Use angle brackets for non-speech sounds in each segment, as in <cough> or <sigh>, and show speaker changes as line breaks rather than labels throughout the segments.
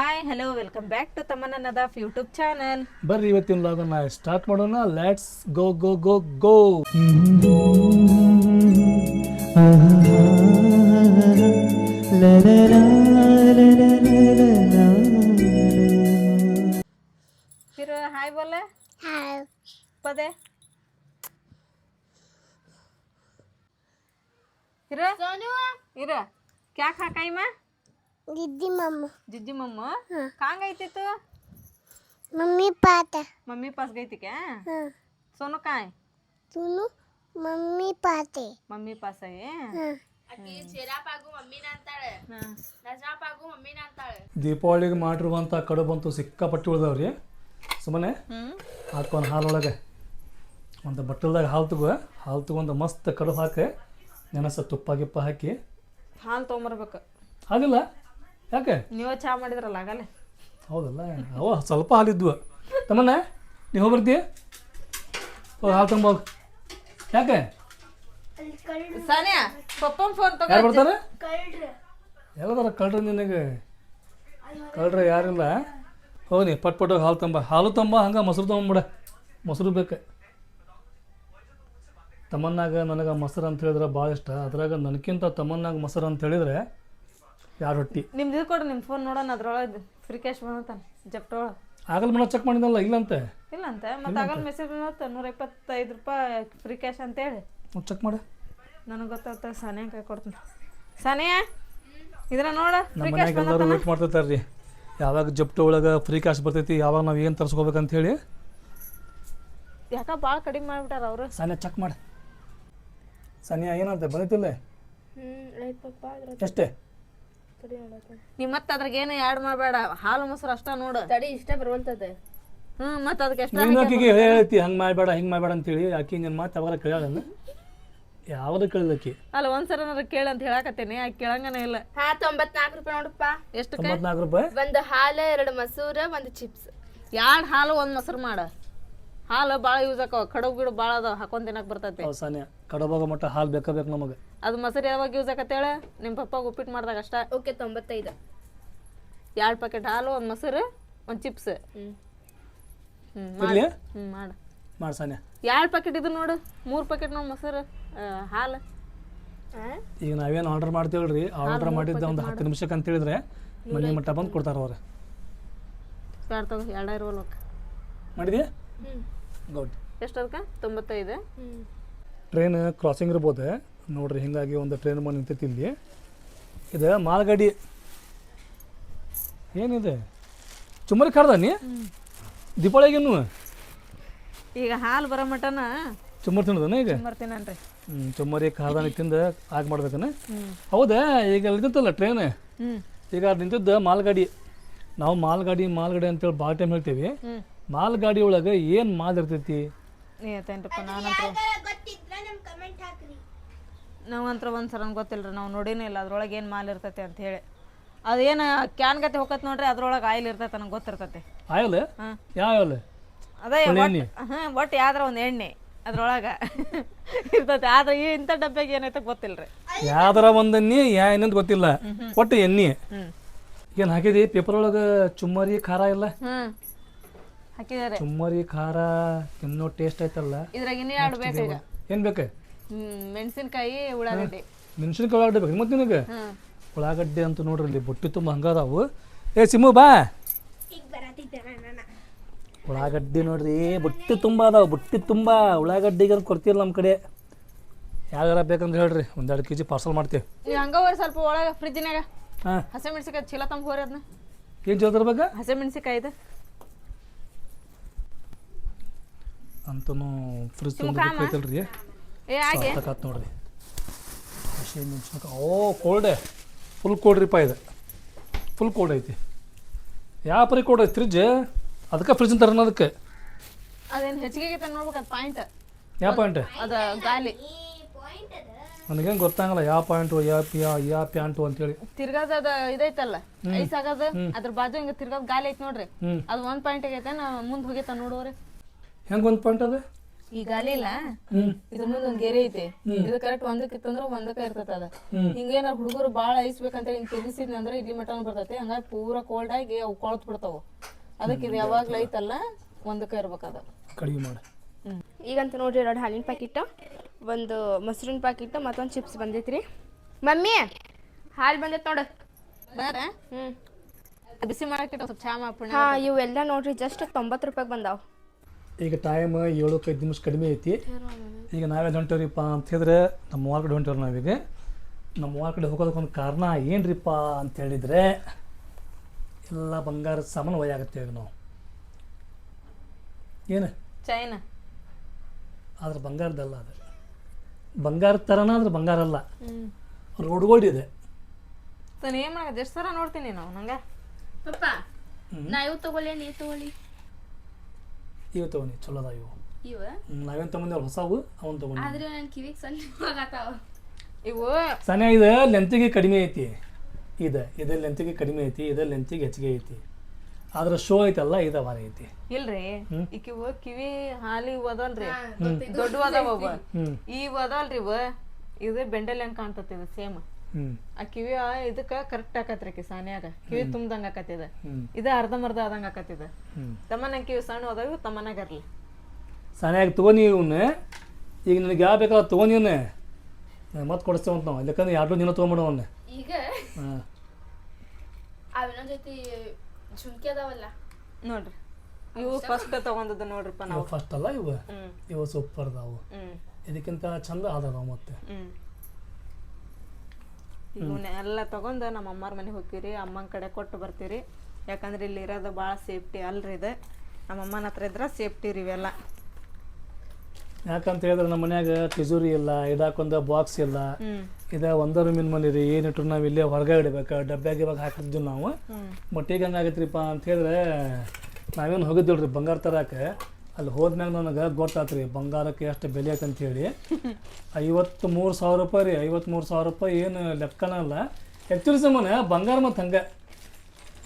Hi hello welcome back to Tamanna Nadaf YouTube channel
ಬರ್ರಿ ಇವತ್ತಿನ ಲಾಗನ್ನ ಸ್ಟಾರ್ಟ್ ಮಾಡೋಣ.
Let's
go go go go ಫಿರ್ ಹಾಯ್ ಬೋಲ
ಪದೆ ಇರ
ಇರ ಕ್ಯಾಕ್ ಮ ದಿದ್ದಿ ಮಮ್ಮ. ಜಿಜ್ಜಿ
ಮಮ್ಮ? ಹಾ.
ಕಾಂಗ್ ಐತಿತ್ತು? ಮಮ್ಮಿ ಪಾತ. ಮಮ್ಮಿ
ಪಾಸ್
ಗೈತಿಕೆ ಹಾ. ಸೋನು
ಕಾಯ್? ತುನು ಮಮ್ಮಿ
ಪಾತೆ. ಮಮ್ಮಿ ಪಾಸ್?
ಐ
ಹಾ.
ದೀಪಾವಳಿಗೆ ಮಾಡಿರುವಂಥ ಕಡುಬಂತೂ ಸಿಕ್ಕಾಪಟ್ಟೆ ಉಳ್ದಾವ್ರಿ. ಸುಮ್ಮನೆ
ಹ್ಮ್.
ಹಾಕೊಂಡು ಹಾಲೊಳಗೆ. ಒಂದು ಬಟ್ಟಲ್ದಾಗ ಹಾಲು ತಗೋ ಹಾಲು ತಗೊಂಡು ಮಸ್ತ್ ಕಡುಬು ಹಾಕಿ ನೆನಸ ತುಪ್ಪ ಗಿಪ್ಪ ಹಾಕಿ.
ಹಾಲು ತಗೊಂಬರ್ಬೇಕು.
ಹಾಗಿಲ್ಲ? ಯಾಕೆ?
ನೀವು ಚಾ ಮಾಡಿದ್ರಲ್ಲ ಆಗಲ್ಲ.
ಹೌದಲ್ಲ? ಅವ ಸ್ವಲ್ಪ ಹಾಲಿದ್ವು. ತಮ್ಮನ್ನ ನೀವು ಬರ್ತೀಯ? ಓ ಹಾಲು ತುಂಬ ಯಾಕೆ?
ಸಾನಿಯಾ ಪಪ್ಪನ್ ಫೋನ್ ತಗೋ.
ಯಾರು ಬರ್ತಾರೆ? ಎಲ್ಲದಾರ ಕಳ್ರಿ ನಿನಗೆ? ಕಳ್ರಿ ಯಾರಿಲ್ಲ. ಹೋಗಿ ಪಟ್ ಪಟ್ ಹೋಗಿ ಹಾಲು ತಂಬ ಹಾಲು ತಂಬ ಹಂಗೆ ಮೊಸರು ತೊಗೊಂಬಿಡ ಮೊಸರು ಬೇಕು. ತಮ್ಮನ್ನಾಗ ನನಗೆ ಮೊಸರು ಅಂತ ಹೇಳಿದ್ರೆ ಭಾಳ ಇಷ್ಟ. ಅದ್ರಾಗ ನನಗಿಂತ ತಮ್ಮನ್ನಾಗ ಮೊಸರು ಅಂತ ಹೇಳಿದ್ರೆ ಯಾರು ರೊಟ್ಟಿ
ನಿಮ್ದು ಇದು ಕೊಡ್ರಿ ನಿಮ್ಮ ಫೋನ್ ನೋಡೋಣ ಅದ್ರೊಳಗೆ ಫ್ರೀ ಕ್ಯಾಶ್ ಬಂದತಾನ ಜಪ್ಟ ಒಳಗೆ.
ಆಗಲ್ ಮನ ಚೆಕ್ ಮಾಡಿದಲ್ಲ ಇಲ್ಲಂತೆ?
ಇಲ್ಲಂತೆ ಮತ್ತೆ ಆಗಲ್ ಮೆಸೇಜ್ ಬಂದತ್ತ ನೂರ ಇಪ್ಪತ್ತೈದು ರೂಪಾಯಿ ಫ್ರೀ ಕ್ಯಾಶ್ ಅಂತೇಳಿ.
ಚೆಕ್ ಮಾಡಿ.
ನನಗೆ ಗೊತ್ತಾಗ್ತ ಸಾನಿಯಾ ಕೈ ಕೊಡ್ತೀನಿ. ಸಾನಿಯಾ ಇದ್ರ ನೋಡ
ನಮ್ಮ
ಫ್ರೀ ಕ್ಯಾಶ್
ಮನ್ಯಾಗ ಎಲ್ಲರೂ ವೇಟ್ ಮಾಡ್ತಿರ್ತಾರೆ ರೀ ಯಾವಾಗ ಜಪ್ಟ ಒಳಗೆ ಫ್ರೀ ಕ್ಯಾಶ್ ಬರ್ತೈತಿ ಯಾವಾಗ ನಾವು ಏನು ತರಿಸ್ಕೋಬೇಕಂತ ಹೇಳಿ.
ಯಾಕ ಭಾಳ ಕಡಿಮೆ ಮಾಡ್ಬಿಟ್ಟಾರ ಅವರು?
ಸಾನಿಯಾ ಚೆಕ್ ಮಾಡಿ. ಸಾನ್ಯಾ ಏನಂತೆ ಬಂದೈತಿಲ್ಲ? ಎಷ್ಟೇ?
ನೀ ಮತ್ತೆ ಅದ್ರಾಗ ಏನು ಆ್ಯಡ್ ಮಾಡಬೇಡ ಹಾಲು ಮೊಸರು ಅಷ್ಟ ನೋಡು.
ತಡಿ ಇಷ್ಟ ಬರುವಂತದ
ಹ್ಞೂ ಮತ್ತೆ ಅದಕ್ಕೆ ಎಷ್ಟ
ನೀನು ಆಕಿಗೆ ಹೇಳ್ತಿ ಹಂಗೆ ಮಾಡಬೇಡ ಹಿಂಗೆ ಮಾಡಬೇಡ ಅಂತೇಳಿ ಆಕಿ ನಿನ್ನ ಮಾತು ಅವಾಗ ಕೇಳಲ್ಲ ಯಾವ್ದು ಕೇಳಿದಕ್ಕಿ
ಅಲ್ಲ ಒಂದ್ಸಲ ಏನಾರ ಕೇಳಿ ಅಂತ ಹೇಳಕತ್ತೇನೆ ಆಕೆ ಕೇಳಂಗನ ಇಲ್ಲ.
ಹಾ ತೊಂಬತ್ನಾಲ್ಕು ರೂಪಾಯಿ ನೋಡಪ್ಪ.
ಎಷ್ಟು
ತೊಂಬತ್ನಾಲ್ಕು ರೂಪಾಯಿ?
ಒಂದು ಹಾಲು ಎರಡು ಮಸೂರ ಒಂದು ಚಿಪ್ಸ್.
ಎರಡು ಹಾಲು ಒಂದು ಮೊಸರು ಮಾಡ. ಹಾಲು ಭಾಳ ಯೂಸ್ ಆಕವ. ಕಡಬು ಗಿಡ ಭಾಳ ಅದಾವ. ಹಾಕೊಂಡ್ ತಿನ್ನಕ್ ಬರ್ತೈತಿ.
ಹೌದು ಸಾನ್ಯಾ. ಕಡಬಾಗ ಮಟ್ಟ ಹಾಲು ಬೇಕ ಬೇಕು ನಮಗೆ?
ಅದು ಮೊಸರು ಯಾವಾಗ ಯೂಸ್ ಆಕತ್ತೇಳ ನಿಮ್ಮ ಪಪ್ಪಾಗ ಉಪ್ಪಿಟ್ಟು ಮಾಡ್ದಾಗ ಅಷ್ಟ.
ಓಕೆ ತೊಂಬತ್ತೈದು.
ಎರಡು ಪ್ಯಾಕೆಟ್ ಹಾಲು ಒಂದು ಮೊಸರು ಒಂದು ಚಿಪ್ಸ್
ಹ್ಮ್.
ಹ್ಞೂ
ಇರ್ಲಿ
ಹ್ಞೂ ಮಾಡು.
ಮಾಡಿ ಸಾನ್ಯಾ.
ಎರಡು ಪ್ಯಾಕೆಟ್ ಇದು ನೋಡು. ಮೂರು ಪ್ಯಾಕೆಟ್ ನಾವು ಮೊಸರು ಹಾಲು.
ಈಗ ನಾವೇನು ಆರ್ಡರ್ ಮಾಡ್ತೀವಲ್ರಿ ಆರ್ಡರ್ ಮಾಡಿದ್ದ ಒಂದು ಹತ್ತು ನಿಮಿಷಕ್ಕೆ ಅಂತ ಹೇಳಿದ್ರೆ ಮನೆ ಮಟ್ಟ ಬಂದು ಕೊಡ್ತಾರ ಅವ್ರು.
ಎರಡು ತಗೋ ಎರಡು ಇರುವಲ್ಲ
ಮಾಡಿದ್ಯಾ?
ಹ್ಮ್.
ಗುಡ್
ಎಷ್ಟು ಅದಕ್ಕೆ ತೊಂಬತ್ತೈದು?
ಟ್ರೈನ್ ಕ್ರಾಸಿಂಗ್ ಇರ್ಬೋದು. ನೋಡ್ರಿ ಹಿಂಗಾಗಿ ಒಂದು ಟ್ರೈನ್ ಬಂದು ನಿಂತೈತಿ ಇಲ್ಲಿ. ಇದು ಮಾಲ್ಗಾಡಿ. ಏನಿದೆ? ಚುಮ್ಮರಿ ಕಡ್ದ ನೀ? ದೀಪಾವಳಿಗೇನು
ಈಗ ಹಾಲು ಬರೋ ಮಟನ
ಚುಮ್ಮರಿ ತಿನ್ನೋದನ ಈಗ? ಹ್ಞೂ ಚುಮ್ಮರಿ ಖಾರದಾನಿ ತಿಂದು ಆಗ ಮಾಡ್ಬೇಕನ? ಹೌದಾ? ಈಗ ಅಲ್ಲಿ ನಿಂತಲ್ಲ ಟ್ರೈನ್? ಈಗ ಅದು ನಿಂತಿದ್ದ ಮಾಲ್ಗಾಡಿ. ನಾವು ಮಾಲ್ಗಾಡಿ ಮಾಲ್ಗಾಡಿ ಅಂತೇಳಿ ಭಾಳ ಟೈಮ್ ಹೇಳ್ತೀವಿ.
ಹ್ಞೂ
ಮಾಲ್ಗಾಡಿ ಒಳಗೆ ಏನು ಮಾಲ್ ಇರ್ತೈತಿ
ನಾನಂತ್ರ ನಾವಂತ್ರ ಒಂದು ಸಲ ಗೊತ್ತಿಲ್ಲ ನಾವು ನೋಡಿನೇ ಇಲ್ಲ ಅದ್ರೊಳಗೆ ಏನು ಮಾಲ್ ಇರ್ತೈತಿ ಅಂತ ಹೇಳಿ. ಅದೇನು ಕ್ಯಾನ್ ಗತೆ ಹೋಗತ್ ನೋಡ್ರಿ ಅದ್ರೊಳಗೆ ಆಯಿಲ್ ಇರ್ತೈತೆ ನಂಗೆ ಗೊತ್ತಿರ್ತೈತಿ.
ಆಯಿಲ್? ಯಾವ ಆಯಿಲ್?
ಅದೇ? ಹಾಂ ಒಟ್ಟು ಯಾವ್ದಾರ ಒಂದು ಎಣ್ಣೆ ಅದ್ರೊಳಗೆ. <laughs> ಇರ್ತೈತೆ ಆದ್ರೆ ಈ ಇಂಥ ಡಬ್ಬ್ಯಾಗ ಏನೈತೆ ಗೊತ್ತಿಲ್ರಿ.
ಯಾವ್ದಾರ ಒಂದು ಎಣ್ಣೆ ಯಾ ಏನಂತ ಗೊತ್ತಿಲ್ಲ. ಒಟ್ಟು ಎಣ್ಣೆ. ಏನು ಹಾಕಿದಿ? ಪೇಪರ್ ಒಳಗೆ ಚುಮ್ಮರಿ ಖಾರ ಇಲ್ಲ?
ಹಾಕಿದ್ದಾರೆ.
ಚುಮ್ಮರಿ ಖಾರ ತಿನ್ನೋ ಟೇಸ್ಟ್ ಐತಲ್ಲ
ಇದ್ರಾಗ ಇನ್ನೇ ಎರಡು ಬೇಕು ಈಗ.
ಏನು ಬೇಕು?
ಮೆಣಸಿನಕಾಯಿ ಮೆಣಸಿನ್ಕಾಯಿ ಉಳ್ಳಾಗಡ್ಡಿ.
ಮೆಣಸಿನ್ಕಾಯಿ ಉಳ್ಳಾಗಡ್ಡಿ ಬೇಕು. ಮತ್ತೆ ನಿನಗೆ?
ಹ್ಞೂ
ಉಳ್ಳಾಗಡ್ಡಿ ಅಂತ ನೋಡ್ರಿ ಇಲ್ಲಿ ಬುಟ್ಟಿ ತುಂಬ ಹಂಗದಾವು. ಏ ಸಿಮ್ಮು ಬಾ. ಉಳ್ಳಾಗಡ್ಡಿ ನೋಡ್ರಿ ಬುಟ್ಟಿ ತುಂಬ ಅದಾವ. ಬುಟ್ಟಿ ತುಂಬ. ಉಳ್ಳಾಗಡ್ಡಿಗೆ ಅಂತ ಕೊಡ್ತೀರಲ್ಲ ನಮ್ಮ ಕಡೆ. ಯಾವ್ದಾರ ಬೇಕಂದ್ರೆ ಹೇಳ್ರಿ. ಒಂದೆರಡು ಕೆ ಜಿ ಪಾರ್ಸಲ್ ಮಾಡ್ತೀವಿ.
ಈಗ ಹಂಗ ಹೋರಿ ಸ್ವಲ್ಪ ಒಳಗೆ ಫ್ರಿಜ್ನಾಗ
ಹಾಂ.
ಹಸಿ ಮೆಣಸಿನ್ಕಾಯಿ ಚೀಲ ತಂಬ ಹೋರಿ ಅದನ್ನ
ಏನು ಚೋದ್ರ ಬೇಕಾ
ಹಸಿ ಮೆಣಸಿನ್ಕಾಯಿ ಇದು.
ಅಂತೂ ಫ್ರಿಜ್
ಕಾಮ?
ತುಂಬ ರೀ
ಏ ಹಾಗೆ.
ಸಾಕಾತ್ ನೋಡ್ರಿ. ಹಸಿ ಮೆಣಸಿನ್ಕಾಯಿ? ಓ ಕೋಲ್ಡೆ ಫುಲ್ ಕೋಲ್ಡ್ ರೀಪ ಇದು. ಫುಲ್ ಕೋಲ್ಡ್ ಐತಿ. ಯಾವ ಪರಿ ಕೋಲ್ಡ್ ಐತಿ ಫ್ರಿಜ್ ಅದಕ್ಕೆ ಫ್ರಿಜ್ ತರ ಅದಕ್ಕೆ.
ಅದೇನು ಹೆಚ್ಚಿಗೆ ನೋಡ್ಬೇಕು ಪಾಯಿಂಟ್
ಯಾವ ಪಾಯಿಂಟ್
ಅದು ಗಾಲಿ.
ನನಗೇನು ಗೊತ್ತಾಗಲ್ಲ ಯಾವ ಪಾಯಿಂಟ್ ಯಾವ ಯಾವ ಯಾವ ಪ್ಯಾಂಟು ಅಂತೇಳಿ
ತಿರ್ಗಾದ ಅದು ಇದೈತಲ್ಲ ಐಸ್ ಆಗದ ಅದ್ರ ಬಾಜು ಹಿಂಗ ತಿರ್ಗಾದ ಗಾಲಿ ಐತಿ ನೋಡ್ರಿ. ಅದು ಒಂದ್ ಪಾಯಿಂಟ್ ಆಗೈತೆ ನಾ ಮುಂದ್ ಹೋಗೈತ ನೋಡೋರಿ
ಹೆಂಗೆ ಒಂದು ಪಾಯಿಂಟ್ ಅದು?
ಈ ಗಾಲಿ ಇಲ್ಲ ಇದ್ರ ಮುಂದೆ ಒಂದ್ ಗೆರೆ ಐತಿ. ಇದು ಕರೆಕ್ಟ್ ಒಂದಕ್ಕೆ ಇತ್ತಂದ್ರ ಒಂದಕ್ಕೆ ಇರ್ತದ ಅದ. ಹಿಂಗೇನ ಹುಡುಗರು ಬಾಳ ಐಸ್ಬೇಕಂತ ಹಿಂಗ್ ತೆಗಿಸಿದ್ನಿ ಅಂದ್ರೆ ಇಲ್ಲಿ ಮಟನ್ ಬರ್ತೈತಿ. ಹಂಗಾಗಿ ಪೂರಾ ಕೋಲ್ಡ್ ಆಗಿ ಅವು ಕೊಳತ್ ಬಿಡ್ತಾವ. ಅದಕ್ಕೆ ಇದು ಯಾವಾಗ್ಲೂ ಐತಲ್ಲ ಒಂದಕ್ಕೆ ಇರ್ಬೇಕದ.
ಕಡಿಮೆ ಮಾಡಿ.
ಈಗಂತ ನೋಡ್ರಿ ಎರಡು ಹಾಲಿನ ಪ್ಯಾಕೆಟ್ ಒಂದು ಮೊಸರಿನ ಪ್ಯಾಕೆಟ್ ಮತ್ತೊಂದು ಚಿಪ್ಸ್ ಬಂದೈತ್ರಿ. ಮಮ್ಮಿ ಹಾಲು ಬಂದೈತೆ ನೋಡು. ಹ್ಮ್.
ಬಿಸಿ ಮಾಡಕ್ಕೆ ಸ್ವಲ್ಪ ಚಾ ಮಾಡ್ಬಿಡ
ಹಾಂ ಇವೆಲ್ಲ ನೋಡ್ರಿ ಜಸ್ಟ್ ತೊಂಬತ್ತು ರೂಪಾಯಿಗೆ ಬಂದಾವ.
ಈಗ ಟೈಮ್ ಏಳಕ್ಕೆ ಐದು ನಿಮಿಷ ಕಡಿಮೆ ಐತಿ. ಈಗ ನಾವೇ ಹೊಂಟೇವ್ರಿಪ್ಪ ಅಂತ ಹೇಳಿದ್ರೆ ನಮ್ಮ ಮೂವರ್ ಕಡೆ ಹೊಂಟವ್ರು ನಾವೀಗ. ನಮ್ಮ ಮೂವರ್ ಕಡೆ ಹೋಗೋದಕ್ಕೊಂದು ಕಾರಣ ಏನ್ರಿಪ್ಪ ಅಂತ ಹೇಳಿದ್ರೆ ಎಲ್ಲ ಬಂಗಾರದ ಸಾಮಾನು ಒಯ್ಯಾಗತ್ತೆ ಈಗ ನಾವು. ಏನು?
ಚೈನಾ
ಆದ್ರೆ ಬಂಗಾರದಲ್ಲ ಅದು. ಬಂಗಾರ ಥರನ ಆದ್ರೆ ಬಂಗಾರ ಅಲ್ಲ. ರೋಡ್ಗಳಿದೆ
ನಾನು ಏನ್ ಮಾಡೋದು? ಎಷ್ಟು ಸಲ ನೋಡ್ತೀನಿ ನಾವು ನಂಗೆ?
ಪಪ್ಪ ನಾ ಇವು ತಗೊಳ್ಳಿ ನೀ ತಗೊಳ್ಳಿ.
ಇವು ತಗೊಂಡಿ ಚಲೋ ಅದಾವ ಇವು
ಇವ
ನಾವೇನು ತೊಗೊಂಡೇವಲ್ಲ ಹೊಸವು ಅವನು ತಗೊಂಡಿ
ಆದ್ರೆ ನನ್ನ ಕಿವಿಗೆ ಸಣ್ಣ ಆಗತ್ತಾವ.
ಇವು?
ಸಣ್ಣ ಇದೆ ಲೆಂತಿಗೆ ಕಡಿಮೆ ಐತಿ. ಇದೆ ಇದ ಲೆಂತಿಗೆ ಕಡಿಮೆ ಐತಿ ಇದ ಲೆಂತಿಗೆ ಹೆಚ್ಚಿಗೆ ಐತಿ. ಆದ್ರೆ ಶೋ ಐತಲ್ಲ ಇದ ಭಾರ ಐತಿ.
ಇಲ್ರಿ
ಇಕಿವು
ಈ ಕಿವು ಕಿವಿ ಹಾಲಿ ಅದಲ್ರಿ.
ಹ್ಮ್.
ದೊಡ್ಡ ಅದಾವ ಇವು ಅದಲ್ರಿ ಇವ. ಇದು ಬೆಂಡಲ್ ಹೆಂಗ್ ಕಾಣ್ತತಿ ಇದು ಸೇಮ್ ಆ ಕಿವಿ ಇದಕ್ಕ ಕರೆಕ್ಟ್ ಆಕತ್ರಿ ಆಕಿ ಸಾನ್ಯಾಗ. ಕಿವಿ ತುಂಬದಂಗ ಆಕತಿದ
ಹ್ಮ್.
ಇದ ಅರ್ಧಂಬರ್ಧ ಆದಂಗ ಆಕತಿದ
ಹ್ಮ್.
ತಮ್ಮನ ಕಿವಿ ಸಣ್ಣ ಹೋದಾಗ ತಮ್ಮನಾಗ ಇರ್ಲಿ.
ಸಾನಿಯಾಗ ತಗೋನಿ ಇವನ್ನ ಈಗ ನನಗೆ ಯಾವ ಬೇಕಾದ್ರೆ ತಗೋನಿ ಇವನ್ನ ಮತ್ತೆ ಕೊಡಿಸ್ತೇವೆ ಅಂತ ನಾವು. ಯಾಕಂದ್ರೆ ಎರಡು ದಿನ ತೊಗೊಂಬಿಡು ಅವನ್ನ
ಈಗ
ಹಾಂ.
ಅವಿನ ಜೊತೆ ಝುಮ್ಕಿ ಅದಾವಲ್ಲ.
ನೋಡ್ರಿ. ಇವು ಫಸ್ಟ್ ತಗೊಂಡದ್ದು ನೋಡ್ರಿಪ್ಪ ನಾವು.
ಫಸ್ಟ್ ಅಲ್ಲ ಇವು? ಇವು ಸೂಪರ್ ಅದಾವು. ಇದಕ್ಕಿಂತ ಚಂದ ಅದಾವ ಮತ್ತೆ.
ಇವನ್ನೆಲ್ಲ ತಗೊಂಡು ನಮ್ಮ ಅಮ್ಮಾರ ಮನೆಗೆ ಹೋಗ್ತೀರಿ ಅಮ್ಮನ ಕಡೆ ಕೊಟ್ಟು ಬರ್ತೀರಿ ಯಾಕಂದ್ರೆ ಇಲ್ಲಿ ಇರೋದು ಭಾಳ ಸೇಫ್ಟಿ ಅಲ್ರಿ ಇದು. ನಮ್ಮ ಅಮ್ಮನ ಹತ್ರ ಇದ್ರೆ ಸೇಫ್ಟಿ ರೀ ಇವೆಲ್ಲ.
ಯಾಕಂತ ಹೇಳಿದ್ರೆ ನಮ್ಮ ಮನ್ಯಾಗ ತಿಜೂರಿ ಇಲ್ಲ ಇದಾಕೊಂದ ಬಾಕ್ಸ್ ಇಲ್ಲ. ಇದ ಒಂದ ರೂಮಿನ ಮನೆ ರೀ ಏನಿಟ್ರು ನಾವು ಇಲ್ಲೇ ಹೊರಗೆ ಇಡಬೇಕು. ಡಬ್ಬ್ಯಾಗ ಇವಾಗ ಹಾಕಿದ್ವಿ ನಾವು. ಬಟ್ ಈಗ ಹಂಗಾಗೈತ್ರಿಪ್ಪ ಅಂತ ಹೇಳಿದ್ರೆ ನಾವೇನು ಹೋಗಿದ್ದಿಲ್ರಿ ಬಂಗಾರ ತರಕ್ಕೆ ಅಲ್ಲಿ ಹೋದ್ಮ್ಯಾಗ ನನಗೆ ಗೊತ್ತಾತ್ರಿ ರೀ ಬಂಗಾರಕ್ಕೆ ಎಷ್ಟು ಬೆಲೆ ಅಂತ ಹೇಳಿ <laughs> ಐವತ್ತು ಮೂರು ಸಾವಿರ ರೂಪಾಯಿ ರೀ ಐವತ್ತ್ಮೂರು ಸಾವಿರ ರೂಪಾಯಿ ಏನು ಲೆಕ್ಕನ ಅಲ್ಲ. ಆ್ಯಕ್ಚುಲಿ ಸುಮ್ಮನೆ ಬಂಗಾರ ಮತ್ತು ಹಂಗೆ.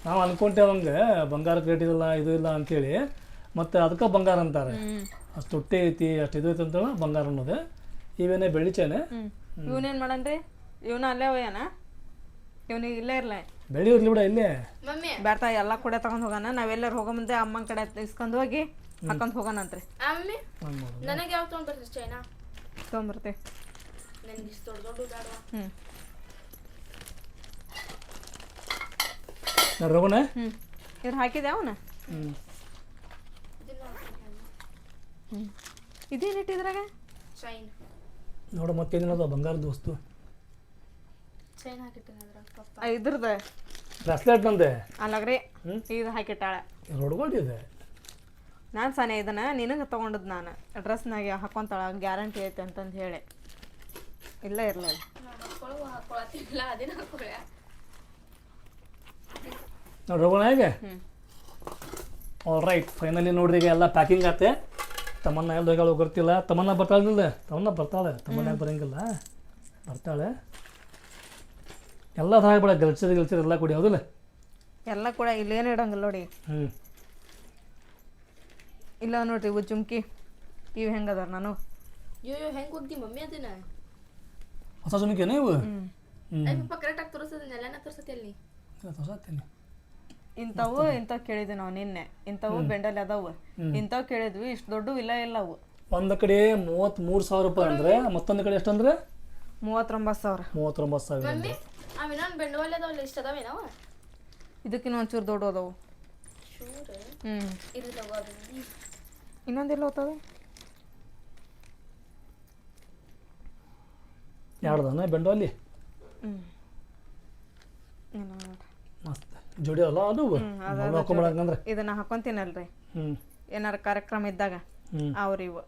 ನಾವು ಅನ್ಕೊಂತೇವಂಗೆ ಬಂಗಾರಕ್ಕೆ ರೇಟ್ ಇದಿಲ್ಲ ಇದು ಇಲ್ಲ ಅಂಥೇಳಿ ಮತ್ತು ಅದಕ್ಕೆ ಬಂಗಾರ ಅಂತಾರೆ. ಅಷ್ಟು ತುಟ್ಟಿ ಐತಿ ಅಷ್ಟು ಇದು ಐತಿ ಅಂತ ಬಂಗಾರ ಅನ್ನೋದು. ಇವೇನೇ ಬೆಳಿಚೇನೆ. ಇವನೇನು
ಮಾಡನ್ ರೀ? ಮಾಡನ್ರಿ ಇವನ ಅಲ್ಲೇ ಹೋಯಾನ ಇವನಿಗೆ ಇಲ್ಲೇ ಇರಲ್ಲ
ಬೆಳಿ ಇರ್ಲಿ ಬಿಡ ಇಲ್ಲೇ.
ಬರ್ತಾ ಎಲ್ಲ ಕೂಡ ತಗೊಂಡು ಹೋಗೋಣ ನಾವೆಲ್ಲರೂ ಹೋಗೋ ಮುಂದೆ ಅಮ್ಮನ ಕಡೆ ಇಸ್ಕೊಂಡು ಹೋಗಿ. ಹಾಕೊಂಡ್ ಹೋಗೋಣಂತ್ರಿ
ಅಂತ್ರಿ ಆಮೇಲೆ
ನನಗೆ ಯಾವ ತೊಗೊಂಡ್ ಬರ್ತೀವಿ ಚೈನಾ?
ತೊಗೊಂಬರ್ತೀವಿ
ನನಗೆ ಇಷ್ಟು ದೊಡ್ಡ ದೊಡ್ಡ ಬೇಡವಾ
ಹ್ಮ್.
ರಘುನ?
ಹ್ಮ್. ಇದ್ರ ಹಾಕಿದೆ ಅವನ?
ಹ್ಞೂ
ಹ್ಮ್. ಇದೇನ್ ಇಟ್ಟಿದ್ರಾಗ
ಚೈನ್.
ನೋಡು ಮತ್ತೇನಿಲ್ಲ ಬಂಗಾರದ ವಸ್ತು.
ಚೈನ್ ಹಾಕಿಟ್ಟೇನೆ ಅದ್ರಾಗ ಪಪ್ಪ.
ಆ, ಇದ್ರದ
ಬ್ರಾಸ್ಲೆಟ್ ನಂದೆ?
ಅಲ್ಲಗ್ರಿ
ಹ್ಮ್.
ಇದು ಹಾಕಿಟ್ಟಾಳ.
ರೋಡ್ಗಳು ಇದೆ.
ನಾನು ಸನೇ ಇದನ್ನ ನಿನಗೆ ತಗೊಂಡದ್ ನಾನು. ಡ್ರೆಸ್ನಾಗ ಹಾಕೊಂತಾಳ ಗ್ಯಾರಂಟಿ ಐತೆ ಅಂತಂದು ಹೇಳಿ. ಇಲ್ಲ ಇರಲಿಲ್ಲ
ನೋಡ್ರಿ ಹೇಗೆ? ಆಲ್ ರೈಟ್ ಫೈನಲಿ ನೋಡ್ರಿ ಈಗ ಎಲ್ಲ ಪ್ಯಾಕಿಂಗ್ ಆತೆ ತಮ್ಮನ್ನ ಎಲ್ಲೋಗಳು ಗೊತ್ತಿಲ್ಲ. ತಮ್ಮನ್ನ ಬರ್ತಾಳಿಲ್ಲ ತಮ್ಮನ್ನ ಬರ್ತಾಳೆ. ತಮ್ಮನ್ನ ಬರಂಗಿಲ್ಲ? ಬರ್ತಾಳೆ. ಎಲ್ಲ ಹಾಕ್ಬಿಡ ಗಲ್ಚರ್ ಗಿಲ್ಚರ್ ಎಲ್ಲ ಕೊಡಿ ಹೌದಿಲ್ಲ?
ಎಲ್ಲ ಕೂಡ ಇಲ್ಲೇನು ಇಡಂಗಿಲ್ಲ ನೋಡಿ.
ಹ್ಞೂ
ಇಲ್ಲ ನೋಡ್ರಿ ಇವು ಜುಮ್ಕಿ. ಇವು ಹೆಂಗದಾರ ನಾನು?
ಯೋ ಯೋ ಹೆಂಗ್ ಹೋಗ್ದಿ ಮಮ್ಮಿ ಅದನ್ನ?
ಹೊಸ ಸುಮಿಕೇನೆ ಇವು?
ಹ್ಮ್.
ಐ ಪಪ್ಪ ಕರೆಕ್ಟಾಗಿ ತೋರಿಸ್ತದ ನೆಲನ ತೋರಿಸ್ತತಿ ಅಲ್ಲಿ.
ಇಂಥವು ಇಂಥವು ಕೇಳಿದ್ವಿ ನಾವು ನಿನ್ನೆ. ಇಂಥವು ಬೆಂಡಲ್ ಅದಾವು. ಇಂಥವು ಕೇಳಿದ್ವಿ ಇಷ್ಟು ದೊಡ್ಡ ಇಲ್ಲ ಇಲ್ಲ ಅವು.
ಒಂದು ಕಡೆ ಮೂವತ್ತ್ಮೂರು ಸಾವಿರ ರೂಪಾಯಿ ಅಂದ್ರೆ ಮತ್ತೊಂದು ಕಡೆ ಎಷ್ಟಂದ್ರೆ?
ಮೂವತ್ತೊಂಬತ್ತು ಸಾವಿರ.
ಮೂವತ್ತೊಂಬತ್ತು ಸಾವಿರ
ಮಮ್ಮಿ ಅವಿನೊಂದು ಬೆಂಡವಾಲೆ ಅದಾವಲ್ಲ ಇಷ್ಟ ಅದಾವೇನವ
ಇದಕ್ಕಿನ್ನ ಒಂಚೂರು ದೊಡ್ಡ ಅದಾವು. ಹ್ಞೂ
ಅದನ್ನ
ಇನ್ನೊಂದೆಲ್ಲ ಹೋಗ್ತದೆ
ಎರಡ್ದಾನೆ
ಬೆಂಡೋಲಿ ನೋಡ್ರಿ
ಮಸ್ತ್ ಜೋಡಿ ಅಲ್ಲ ಅದು ಹಾಕೊಂಬಿಡಂಗಂದ್ರೆ
ಇದನ್ನ ಹಾಕೊಂತೀನಲ್ರಿ ಏನಾರ ಕಾರ್ಯಕ್ರಮ ಇದ್ದಾಗ
ಹ್ಞೂ
ಅವ್ರು ಇವು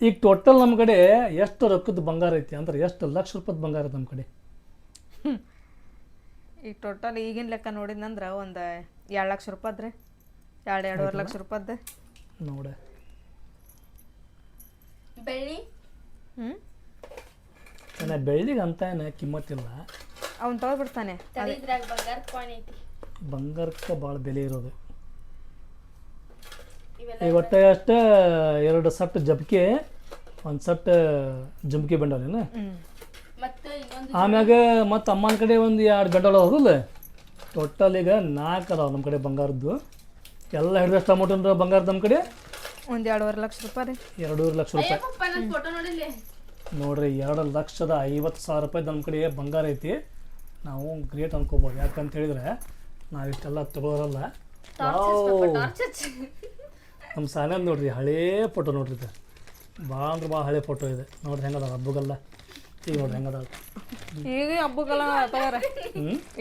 ಈಗ ಟೋಟಲ್ ನಮ್ಮ ಕಡೆ ಎಷ್ಟು ರೊಕ್ಕದ ಬಂಗಾರ ಐತಿ ಅಂದ್ರೆ ಎಷ್ಟು ಲಕ್ಷ ರೂಪಾಯಿ ಬಂಗಾರ ಐತೆ ನಮ್ಮ ಕಡೆ? <laughs>
ಈಗ ಟೋಟಲ್ ಈಗಿನ ಲೆಕ್ಕ ನೋಡಿದ್ನಂದ್ರೆ ಒಂದು ಎರಡು ಲಕ್ಷ ರೂಪಾಯಿ ರೀ. ಎರಡು ಎರಡೂವರೆ ಲಕ್ಷ ರೂಪಾಯ್ದು.
ನೋಡೆ.
ಬೆಳ್ಳಿ?
ಹ್ಞೂ
ಏನ ಬೆಳ್ಳಿಗೆ ಅಂತ ಏನ ಕಿಮ್ಮತ್ತಿಲ್ಲ.
ಅವ್ನು ತಗೊಬಿಡ್ತಾನೆ
ತಡಿ ಇದ್ರಾಗ ಬಂಗಾರದ ಕಾಯಿನ್ ಐತಿ.
ಬಂಗಾರಕ್ಕೆ ಭಾಳ ಬೆಲೆ ಇರೋದು. ಈಗ ಒಟ್ಟೆ ಅಷ್ಟೇ ಎರಡು ಸಟ್ ಜಬ್ಕೆ ಒಂದು ಸಟ್ ಜುಮ್ಕಿ ಬಂಡಲ್
ಹ್ಮ್.
ಮತ್ತೆ ಇನ್ನೊಂದು
ಆಮ್ಯಾಗ ಮತ್ತು ಅಮ್ಮನ ಕಡೆ ಒಂದು ಎರಡು ಬಂಡಲ್ ಹೋಗಲ್ಲ ಟೋಟಲ್ ಈಗ ನಾಲ್ಕು ಅದಾವ ನಮ್ಮ ಕಡೆ ಬಂಗಾರದ್ದು. ಎಲ್ಲ ಹಿಡಿದಷ್ಟು ಅಮೌಂಟ್ ಅಂದ್ರೆ ಬಂಗಾರ ನಮ್ಮ ಕಡೆ?
ಒಂದು ಎರಡೂವರೆ ಲಕ್ಷ ರೂಪಾಯಿ ರೀ.
ಎರಡೂವರೆ ಲಕ್ಷ ರೂಪಾಯಿ. ನೋಡ್ರಿ ಎರಡು ಲಕ್ಷದ ಐವತ್ತು ಸಾವಿರ ರೂಪಾಯಿ ನಮ್ಮ ಕಡೆ ಬಂಗಾರ ಐತಿ. ನಾವು ಗ್ರೇಟ್ ಅನ್ಕೋಬೋದು. ಯಾಕಂತ ಹೇಳಿದ್ರೆ ನಾವು ಇಷ್ಟೆಲ್ಲ ತಗೋರಲ್ಲ ನಮ್ಮ ಸಾಲ ನೋಡ್ರಿ ಹಳೇ ಫೋಟೋ ನೋಡ್ರಿ ಇದು. ಭಾಳ ಅಂದ್ರೆ ಭಾಳ ಹಳೆ ಫೋಟೋ ಇದೆ. ನೋಡ್ರಿ ಹೆಂಗದ ಹಬ್ಬಗಲ್ಲ ಈಗ ನೋಡ್ರಿ ಹೆಂಗದ
ಈಗ
ಹಬ್ಬಗಲ್ಲ